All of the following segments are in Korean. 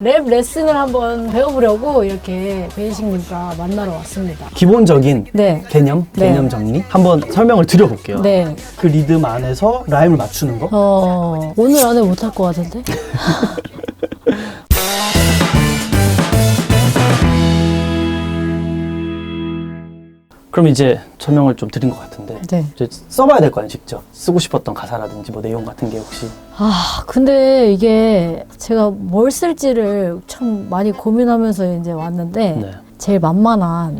랩 레슨을 한번 배워보려고 이렇게 베이식님과 만나러 왔습니다. 기본적인 네. 개념, 네. 개념 정리 한번 설명을 드려볼게요. 네. 그 리듬 안에서 라임을 맞추는 거. 어, 오늘 안에 못할 것 같은데? 그럼 이제 설명을 좀 드린 것 같은데 네. 이제 써봐야 될 거 아니에요, 직접. 쓰고 싶었던 가사라든지 뭐 내용 같은 게 혹시. 아, 근데 이게 제가 뭘 쓸지를 참 많이 고민하면서 이제 왔는데, 네. 제일 만만한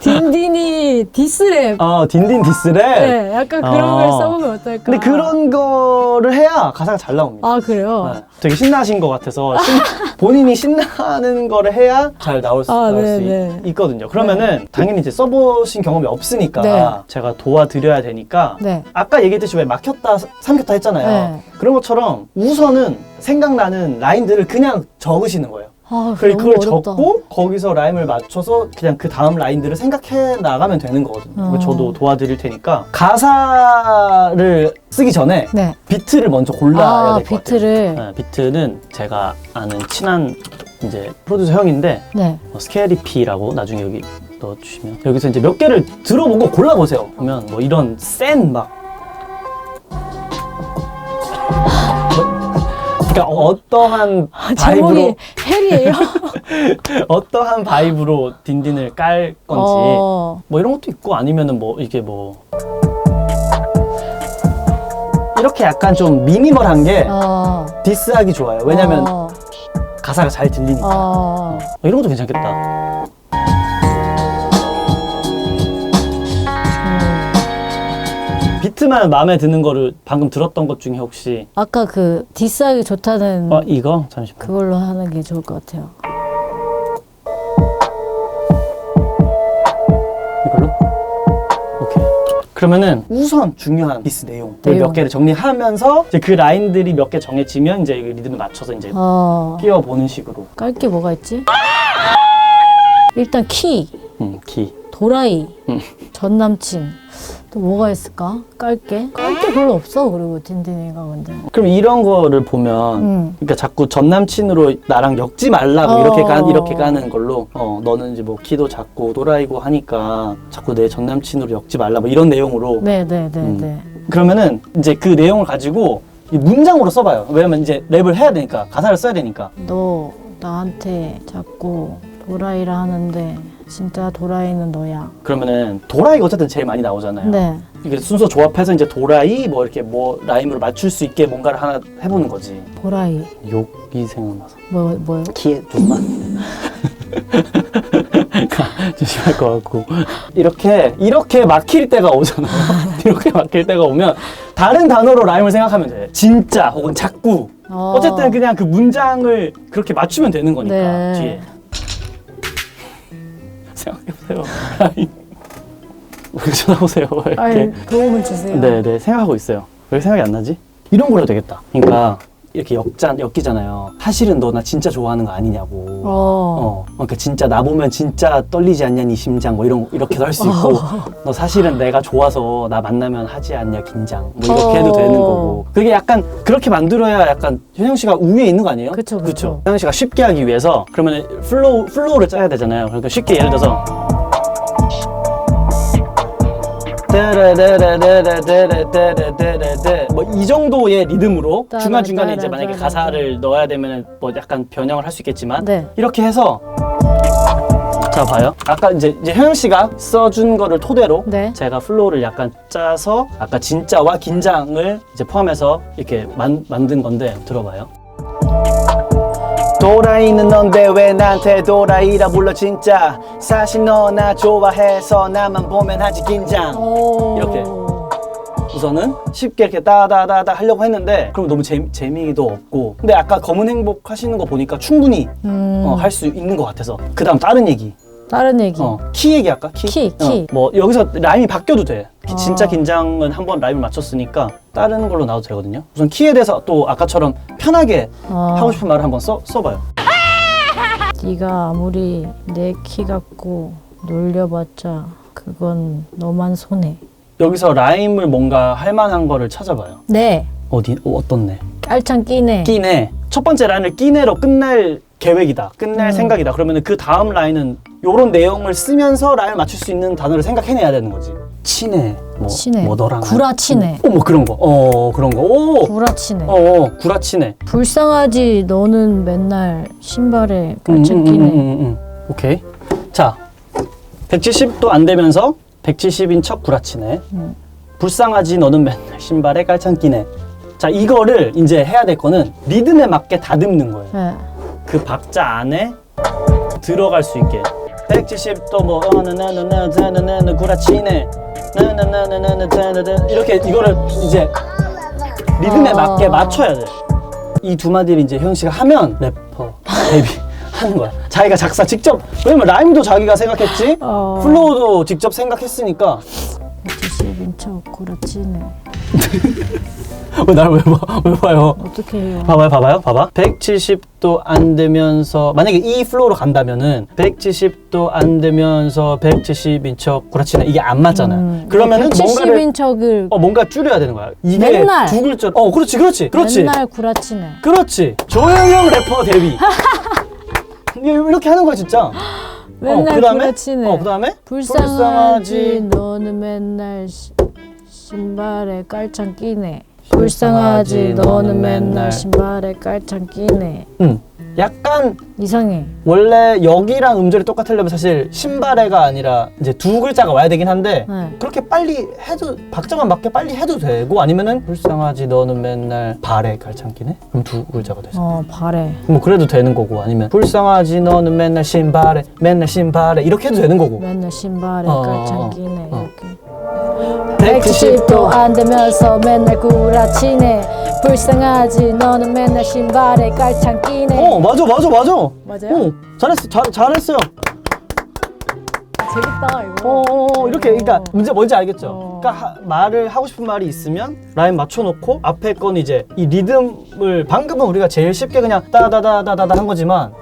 딘딘이 디스랩. 아, 딘딘 디스랩? 네, 약간 그런 아. 걸 써보면 어떨까? 근데 그런 거를 해야 가사가 잘 나옵니다. 아, 그래요? 네. 되게 신나신 것 같아서 신- 본인이 신나는 거를 해야 잘 나올 수, 아, 나올 네, 수 네. 있, 거든요 그러면은 당연히 이제 써보신 경험이 없으니까 네. 제가 도와드려야 되니까 네. 아까 얘기했듯이 왜 막혔다 삼켰다 했잖아요. 네. 그런 것처럼 우선은 생각나는 라인들을 그냥 적으시는 거예요. 아, 그리고 너무 그걸 어렵다. 적고 거기서 라임을 맞춰서 그냥 그 다음 라인들을 생각해 나가면 되는 거거든요. 어. 저도 도와드릴 테니까 가사를 쓰기 전에 네. 비트를 먼저 골라야 아, 될 것 같아요. 비트를. 네, 비트는 제가 아는 친한 이제 프로듀서 형인데 네. 뭐 스케리피라고 나중에 여기 넣어주시면 여기서 이제 몇 개를 들어보고 골라보세요. 보면 뭐 이런 센막 그러니까 어떠한 바이브로 아, 제목이 헬이에요? 어떠한 바이브로 딘딘을 깔 건지 어, 뭐 이런 것도 있고 아니면은 뭐 이게 뭐 이렇게 약간 좀 미니멀한 게 어, 디스하기 좋아요. 왜냐면 어, 가사가 잘 들리니까. 어. 어, 이런 것도 괜찮겠다. 비트만 마음에 드는 거를 방금 들었던 것 중에 혹시 아까 그 디스하기 좋다는 어 이거 잠시만. 그걸로 하는 게 좋을 것 같아요. 이걸로? 오케이. 그러면은 우선 중요한 디스 내용 몇 내용. 개를 정리하면서 이제 그 라인들이 몇 개 정해지면 이제 이 리듬에 맞춰서 이제 어, 끼워 보는 식으로. 깔 게 뭐가 있지? 일단 키, 음, 키. 도라이, 음. 전 남친. 또 뭐가 있을까? 깔게? 깔 게 별로 없어. 그리고 딘딘이가 근데. 그럼 이런 거를 보면 음. 그러니까 자꾸 전 남친으로 나랑 엮지 말라고 어. 이렇게 가 이렇게 가는 걸로 어 너는 이제 뭐 키도 작고 또라이고 하니까 자꾸 내 전 남친으로 엮지 말라 뭐 이런 내용으로 네, 네, 네, 음. 네. 그러면은 이제 그 내용을 가지고 이 문장으로 써봐요. 왜냐면 이제 랩을 해야 되니까 가사를 써야 되니까. 너 나한테 자꾸 도라이라 하는데 진짜 도라이는 너야. 그러면은 도라이가 어쨌든 제일 많이 나오잖아요. 네. 이게 순서 조합해서 이제 도라이 뭐 이렇게 뭐 라임으로 맞출 수 있게 뭔가를 하나 해보는 거지. 도라이. 욕이 생각나서 뭐, 뭐요? 키에 좀만 조심할 것 같고 이렇게 이렇게 막힐 때가 오잖아요. 이렇게 막힐 때가 오면 다른 단어로 라임을 생각하면 돼. 진짜 혹은 자꾸 어. 어쨌든 그냥 그 문장을 그렇게 맞추면 되는 거니까 네. 뒤에 생각해보세요. 왜 쳐다보세요? 이렇게 아니, 도움을 주세요. 네네 생각하고 있어요. 왜 생각이 안 나지? 이런 걸로 해도 되겠다. 그러니까 이렇게 엮자, 엮이잖아요. 사실은 너 나 진짜 좋아하는 거 아니냐고. 어. 어, 그러니까 진짜 나 보면 진짜 떨리지 않냐 네 심장 뭐 이런 이렇게도 할 수 있고 너 사실은 내가 좋아서 나 만나면 하지 않냐 긴장 뭐 이렇게 해도 어. 되는 거고 그게 약간 그렇게 만들어야 약간 현영 씨가 우위에 있는 거 아니에요? 그쵸, 그쵸. 현영 씨가 쉽게 하기 위해서 그러면 플로우 플로우를 짜야 되잖아요. 그러니까 쉽게 예를 들어서 뭐이 정도의 리듬으로 중간 중간에 이제 만약에 가사를 넣어야 되면은 뭐 약간 변형을 할 수 있겠지만 네. 이렇게 해서 자 봐요. 아까 이제 이제 현영 씨가 써준 거를 토대로 네. 제가 플로우를 약간 짜서 아까 진짜와 긴장을 이제 포함해서 이렇게 만, 만든 건데 들어봐요. 도라이는 넌데 왜 나한테 도라이라 불러 진짜 사실 너 나 좋아해서 나만 보면 하지 긴장 오. 이렇게. 우선은 쉽게 이렇게 따다다다 하려고 했는데 그럼 너무 재, 재미도 없고 근데 아까 검은 행복 하시는 거 보니까 충분히 음. 어, 할 수 있는 것 같아서 그 다음 다른 얘기 다른 얘기. 어, 키 얘기 할까? 키? 키, 키. 어, 뭐 여기서 라임이 바뀌어도 돼 기- 아. 진짜 긴장은 한 번 라임을 맞췄으니까 다른 걸로 나와도 되거든요 우선 키에 대해서 또 아까처럼 편하게 어. 하고 싶은 말을 한번 써, 써봐요 네가 아무리 내키 같고 놀려봤자 그건 너만 손해. 여기서 라임을 뭔가 할 만한 거를 찾아봐요 네. 어디? 어, 어떤 네? 깔창 끼네. 끼네 첫 번째 라인을 끼네로 끝날 계획이다 끝낼 음. 생각이다 그러면 그 다음 라인은 요런 내용을 쓰면서 라인을 맞출 수 있는 단어를 생각해내야 되는 거지 친해 뭐, 친해. 뭐 너랑 구라치네. 어, 뭐 그런 거 어 그런 거 오 구라치네. 어, 어 구라치네 불쌍하지 너는 맨날 신발에 음, 깔짝끼네. 음, 음, 음, 음. 오케이 자 170도 안 되면서 170인 척 구라치네 음. 불쌍하지 너는 맨날 신발에 깔창 끼네 자 이거를 이제 해야 될 거는 리듬에 맞게 다듬는 거예요 네. 그 박자 안에 들어갈 수 있게 170도 뭐 어나나나나나나나 구라치네 나나나나나나나 이렇게 이거를 이제 리듬에 어. 맞게 맞춰야 돼. 이 두 마디를 이제 효영 씨가 하면 래퍼 데뷔 하는 거야. 자기가 작사 직접 왜냐면 라임도 자기가 생각했지, 어. 플로우도 직접 생각했으니까 170인 척 구라치네. 왜 나를 왜 봐? 왜 봐요? 어떻게 해요? 봐봐요, 봐봐요, 봐봐. 170도 안 되면서 만약에 이 플로우로 간다면은 170도 안 되면서 170인 척 구라치네 이게 안 맞잖아요. 음, 그러면은 뭔가를 170인 척을 어 뭔가 줄여야 되는 거야. 이게 맨날. 두 글자. 어, 그렇지, 그렇지, 그렇지, 맨날 구라치네. 그렇지. 조영영 래퍼 데뷔. 이렇게 하는 거야 진짜. 맨날 어, 그다음에 구라치네. 어, 그다음에 불쌍하지 너는 맨날 시- 신발에 깔창 끼네. 불쌍하지 너는 맨날 신발에 깔창 끼네. 응. 약간 이상해. 원래 여기랑 음절이 똑같으려면 사실 신발에가 아니라 이제 두 글자가 와야 되긴 한데 네. 그렇게 빨리 해도 박자만 맞게 빨리 해도 되고 아니면은 불쌍하지 너는 맨날 발에 갈창기네 그럼 두 글자가 되죠 어 바래. 뭐 그래도 되는 거고 아니면 불쌍하지 너는 맨날 신발에 맨날 신발에 이렇게 해도 되는 거고 맨날 신발에 어, 깔창 어, 끼네. 어. 이렇게. 170도 170도 안 되면서 맨날 구라치네. 불쌍하지 너는 맨날 신발에 깔창 끼네. 어 맞아 맞아 맞아 맞아요? 어 잘했어 잘, 잘했어요 재밌다 이거. 어, 어, 어, 이렇게 그러니까 어. 문제 뭔지 알겠죠? 어. 그러니까 하- 말을 하고 싶은 말이 있으면 라인 맞춰놓고 앞에 건 이제 이 리듬을 방금은 우리가 제일 쉽게 그냥 따다다다다다 한 거지만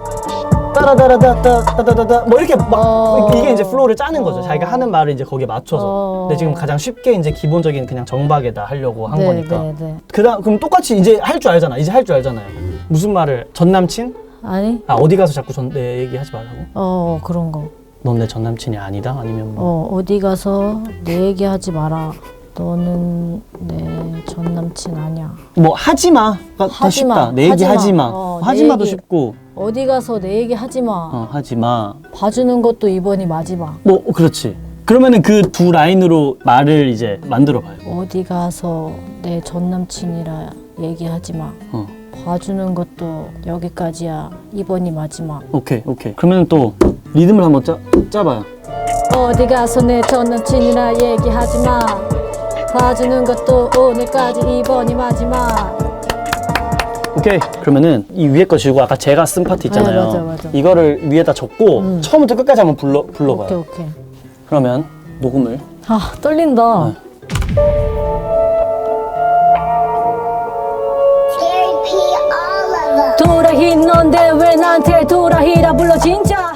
따라다라다다다다다 뭐 이렇게 막 어. 이게 이제 플로우를 짜는 거죠. 어. 자기가 하는 말을 이제 거기에 맞춰서. 어. 근데 지금 가장 쉽게 이제 기본적인 그냥 정박에다 하려고 한 네, 거니까. 네, 네. 그다음 그럼 똑같이 이제 할 줄 알잖아. 이제 할 줄 알잖아요. 무슨 말을 전 남친? 아니? 아 어디 가서 자꾸 전 내 얘기하지 말라고? 어 그런 거. 넌 내 전 남친이 아니다? 아니면 뭐? 어 어디 가서 내 얘기하지 마라. 너는 내 전 남친 아니야. 뭐 하지 마가 더 하지 쉽다. 마. 내 얘기 하지 마. 하지 마. 어, 하지 내 마도 얘기. 쉽고. 어디 가서 내 얘기 하지 마. 어, 하지 마. 봐주는 것도 이번이 마지막. 뭐 그렇지. 그러면은 그 두 라인으로 말을 이제 만들어 봐요. 어디 가서 내 전 남친이라 얘기하지 마. 어. 봐주는 것도 여기까지야. 이번이 마지막. 오케이, 오케이. 그러면 또 리듬을 한번 짜, 짜봐요. 어디 가서 내 전 남친이라 얘기하지 마. 봐주는 것도 오늘까지 이번이 마지막. 오케이. 그러면은 이 위에 거 지우고 아까 제가 쓴 파트 있잖아요. 아, 맞아, 맞아. 이거를 위에다 적고 음. 처음부터 끝까지 한번 불러 불러봐요. 오케이 오케이. 그러면 녹음을 아 떨린다. 어. Scary P all of them. 도라히 넌데 왜 나한테 도라히라 불러 진짜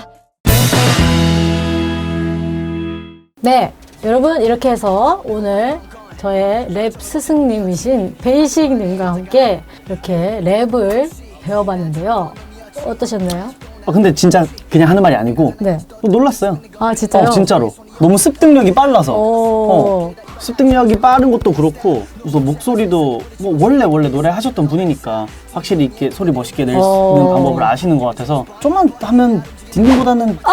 네 여러분 이렇게 해서 오늘 저의 랩 스승님이신 베이식님과 함께 이렇게 랩을 배워봤는데요 어떠셨나요? 아 근데 진짜 그냥 하는 말이 아니고 네. 놀랐어요. 아 진짜요? 어 진짜로 너무 습득력이 빨라서. 오. 어, 습득력이 빠른 것도 그렇고 우선 목소리도 뭐 원래 원래 노래 하셨던 분이니까 확실히 이렇게 소리 멋있게 낼수 어. 있는 방법을 아시는 것 같아서 좀만 하면 딘딘보다는 아!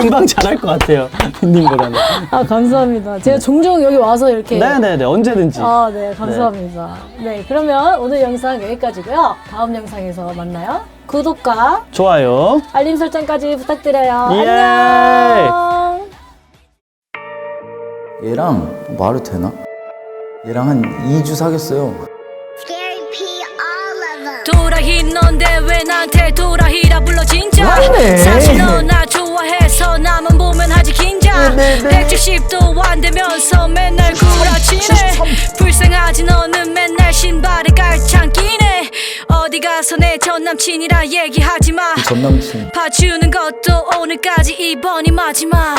금방, 잘할 것 같아요 딘딘보다는 아 감사합니다. 제가 종종 여기 와서 이렇게 네네네 언제든지 아, 네, 감사합니다. 네. 그러면 오늘 영상 여기까지고요. 다음 영상에서 만나요. 구독과 좋아요 알림 설정까지 부탁드려요. 예. 안녕. 얘랑 말이 되나? 얘랑 한 2주 사귀었어요. 도라히 넌데 왜 나한테 도라히라 불러 진짜? 사실 너나 좋아해서 나만 보면 하지 긴장. 170도 안 되면서 맨날 구라치네. 불쌍하지 너는 맨날 신발에 깔창 끼네. 어디 가서 내 전 남친이라 얘기하지 마. 전 남친. 봐주는 것도 오늘까지 이번이 마지막